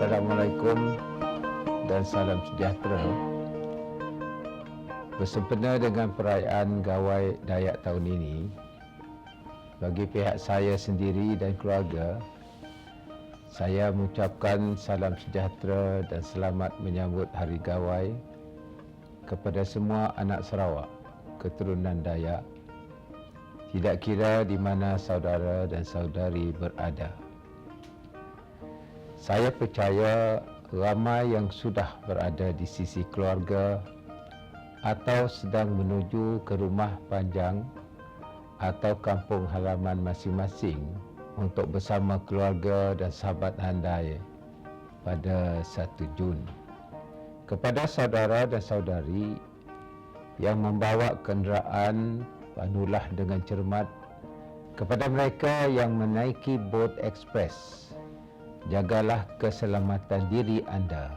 Assalamualaikum dan salam sejahtera. Bersempena dengan perayaan Gawai Dayak tahun ini, bagi pihak saya sendiri dan keluarga, saya mengucapkan salam sejahtera dan selamat menyambut Hari Gawai kepada semua anak Sarawak keturunan Dayak, tidak kira di mana saudara dan saudari berada. Saya percaya ramai yang sudah berada di sisi keluarga atau sedang menuju ke rumah panjang atau kampung halaman masing-masing untuk bersama keluarga dan sahabat handai pada 1 Jun. Kepada saudara dan saudari yang membawa kenderaan panulah dengan cermat kepada mereka yang menaiki bot ekspres jagalah keselamatan diri anda.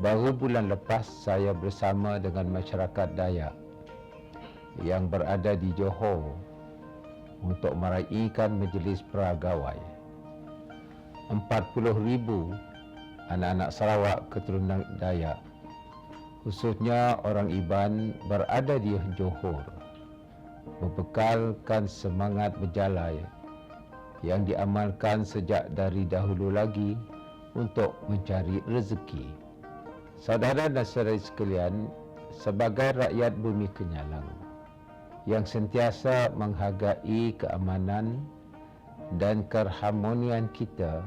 Baru bulan lepas saya bersama dengan masyarakat Dayak yang berada di Johor untuk meraihkan majlis peragawai. 40 ribu anak-anak Sarawak keturunan Dayak khususnya orang Iban berada di Johor membekalkan semangat berjalan yang diamalkan sejak dari dahulu lagi untuk mencari rezeki. Saudara dan saudari sekalian, sebagai rakyat bumi Kenyalang yang sentiasa menghargai keamanan dan keharmonian kita,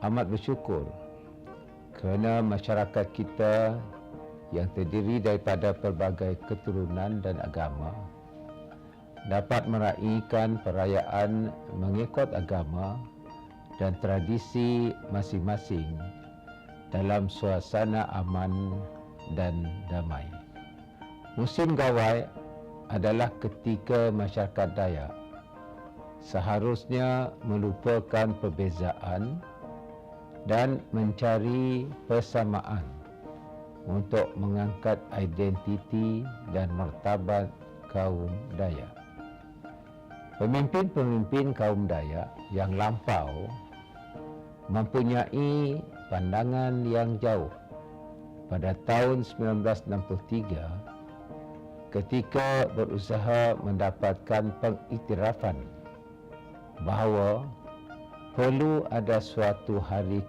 amat bersyukur kerana masyarakat kita yang terdiri daripada pelbagai keturunan dan agama dapat meraihkan perayaan mengikut agama dan tradisi masing-masing dalam suasana aman dan damai. Musim gawai adalah ketika masyarakat Dayak seharusnya melupakan perbezaan dan mencari persamaan untuk mengangkat identiti dan martabat kaum Dayak. Pemimpin-pemimpin kaum Dayak yang lampau mempunyai pandangan yang jauh. Pada tahun 1963 ketika berusaha mendapatkan pengiktirafan bahawa perlu ada suatu hari